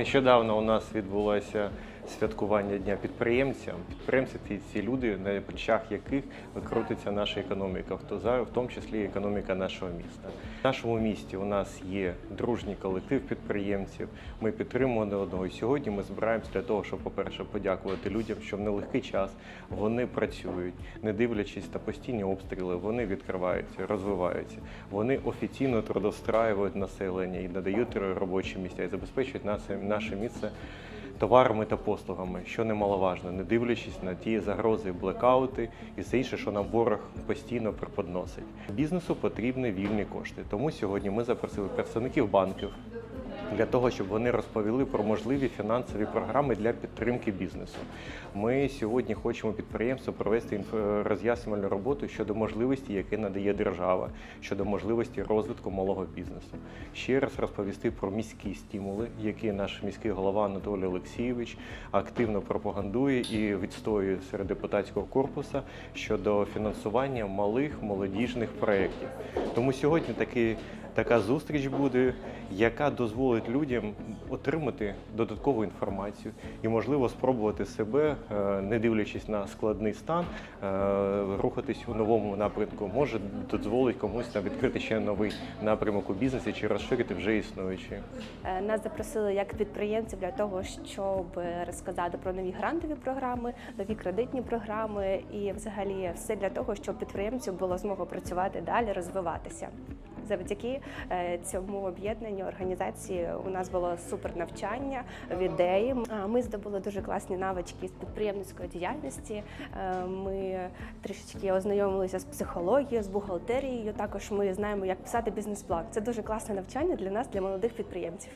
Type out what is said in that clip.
Нещодавно у нас відбулося святкування Дня підприємця. Підприємці це ці люди, на плечах яких крутиться наша економіка, в тому числі економіка нашого міста. В нашому місті у нас є дружній колектив підприємців. Ми підтримуємо одного. І сьогодні ми збираємося для того, щоб, по-перше, подякувати людям, що в нелегкий час вони працюють, не дивлячись на постійні обстріли, вони відкриваються, розвиваються. Вони офіційно трудостраюють населення і надають робочі місця і забезпечують наше місце товарами та послугами, що немаловажно, не дивлячись на ті загрози, блекаути і все інше, що нам ворог постійно преподносить. Бізнесу потрібні вільні кошти. Тому сьогодні ми запросили представників банків для того, щоб вони розповіли про можливі фінансові програми для підтримки бізнесу. Ми сьогодні хочемо підприємству провести роз'яснювальну роботу щодо можливості, які надає держава, щодо можливості розвитку малого бізнесу. Ще раз розповісти про міські стимули, які наш міський голова Анатолій Олексійович активно пропагандує і відстоює серед депутатського корпусу щодо фінансування малих молодіжних проєктів. Тому сьогодні такий така зустріч буде, яка дозволить людям отримати додаткову інформацію і, можливо, спробувати себе, е, не дивлячись на складний стан, е, рухатись у новому напрямку. Може дозволить комусь там відкрити ще новий напрямок у бізнесі чи розширити вже існуючий. Е, Нас запросили як підприємців для того, щоб розказати про нові грантові програми, нові кредитні програми і, взагалі, все для того, щоб підприємцю було змогу працювати далі, розвиватися. Завдяки е, цьому об'єднанню організації у нас було супер навчання в ідеї. Ми здобули дуже класні навички з підприємницької діяльності. Е, Ми трішечки ознайомилися з психологією, з бухгалтерією. Також ми знаємо, як писати бізнес-план. Це дуже класне навчання для нас, для молодих підприємців.